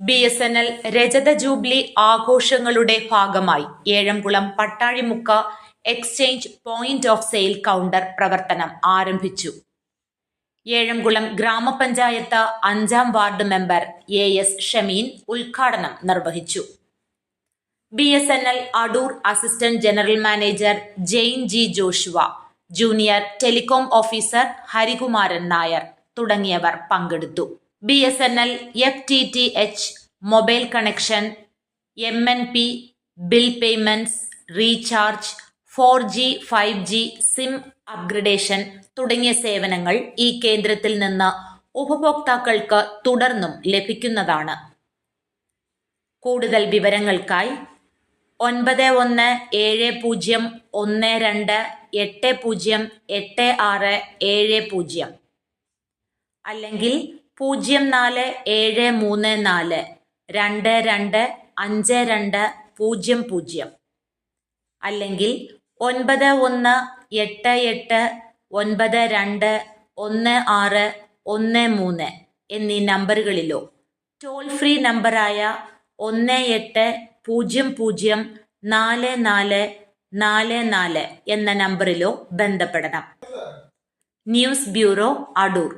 B S N L രജത jubilee ആഘോഷങ്ങളുടെ ഭാഗമായി Ezhamkulam Pattazhimukku exchange point of sale counter പ്രവർത്തനം ആരംഭിച്ചു. ഏഴംകുളം ഗ്രാമപഞ്ചായത്ത് അഞ്ചാം ward member A S Shameen ഉദ്ഘാടനം നിർവഹിച്ചു. B S N L Adoor assistant general manager Jain G Joshua junior telecom officer Harikumaran Nair തുടങ്ങിയവർ പങ്കെടുത്തു. B S N L F T T H mobile connection M N P bill payments recharge four G five G SIM upgradation തുടങ്ങിയ സേവനങ്ങൾ ഈ കേന്ദ്രത്തിൽ നിന്ന് ഉപഭോക്താക്കൾക്ക് തുടർന്നും ലഭിക്കുന്നതാണ്. കൂടുതൽ വിവരങ്ങൾക്കായി ഒൻപത് ഒന്ന് ഏഴ് പൂജ്യം ഒന്ന് രണ്ട് എട്ട് പൂജ്യം എട്ട് ആറ് ഏഴ് പൂജ്യം. അല്ലെങ്കിൽ പൂജ്യം നാല് ഏഴ് മൂന്ന് നാല് രണ്ട് രണ്ട് അഞ്ച് രണ്ട് പൂജ്യം പൂജ്യം. അല്ലെങ്കിൽ ഒൻപത് ഒന്ന് എട്ട് എട്ട് ഒൻപത് രണ്ട് ഒന്ന് ആറ് ഒന്ന് മൂന്ന് എന്നീ നമ്പറുകളിലോ ടോൾ ഫ്രീ നമ്പറായ ഒന്ന് എട്ട് പൂജ്യം പൂജ്യം നാല് നാല് നാല് നാല് എന്ന നമ്പറിലോ ബന്ധപ്പെടണം. News bureau Adoor.